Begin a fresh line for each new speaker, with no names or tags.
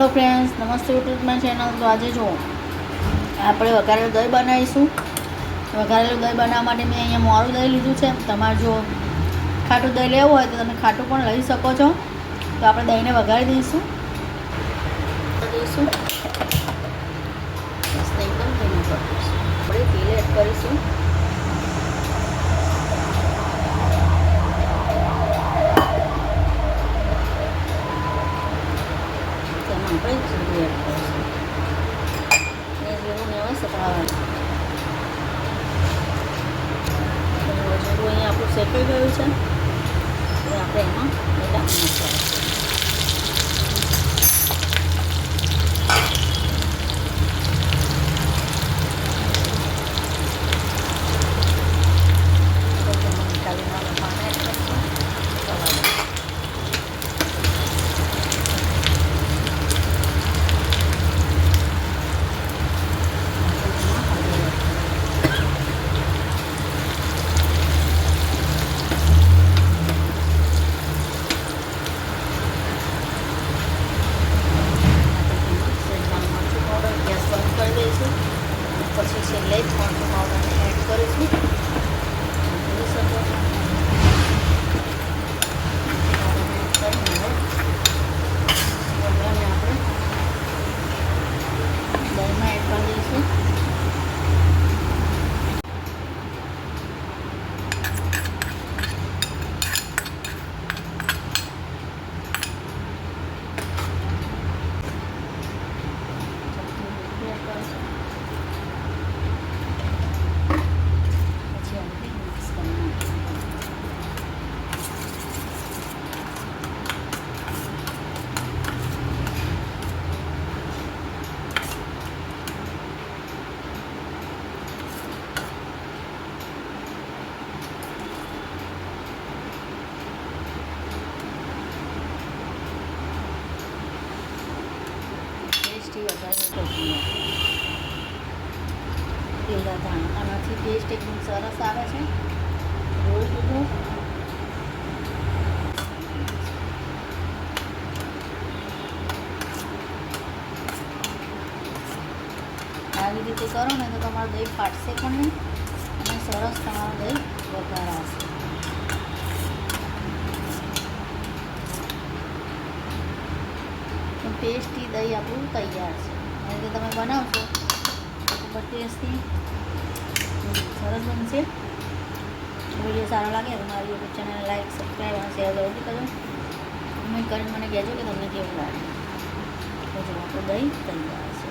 Hello friends નમસ્તે યુટ્યુબમાં channel તો આજે જુઓ આપણે વઘારેલું દહીં બનાવીશું. વઘારેલું દહીં બનાવવા માટે મેં અહીંયા મોરું દહીં લીધું છે. તમારે જો ખાટું દહીં લેવું હોય તો તમે ખાટું પણ લઈ શકો છો. તો આપણે દહીંને વઘારી દઈશું. દઈશું. આપણે તેલ કરીશું. તેમાં આપણે જીરું એડ કરીશું અહીંયા આપણું શેકાઈ ગયું છે આપણે એમાં મરચાં મીઠા લીમડાનું પાણી એડ કરીશું ચલાવો ગેસ બંધ કરી દઈશું પછી છેલ્લે જ મરચું પાવડરને એડ કરીશું જોઈ શકો છો પાવડરને એડ કરીને હવે વઘારને આપણે દહીંમાં એડ કરી દઈશું પછી આપણે મિક્સ કરી નાખીશું ધાણા આનાથી ટેસ્ટ એકદમ સરસ આવે છે. લીધું આવી રીતે કરો ને તો તમારું દહીં ફાટશે પણ નહીં. અને સરસ તમારું દહીં વઘારાશે ટેસ્ટી દહીં આપણું તૈયાર છે. આ રીતે તમે બનાવશો ખૂબ જ ટેસ્ટી, સરસ બનશે. વીડિયો સારો લાગે તો મારી યુટ્યુબ ચેનલ લાઈક સબસ્ક્રાઈબ અને શેર જરૂરથી કરજો. કમેન્ટ કરીને મને કહેજો કે તમને કેવું લાગે. તો જો આપણું દહીં તૈયાર છે.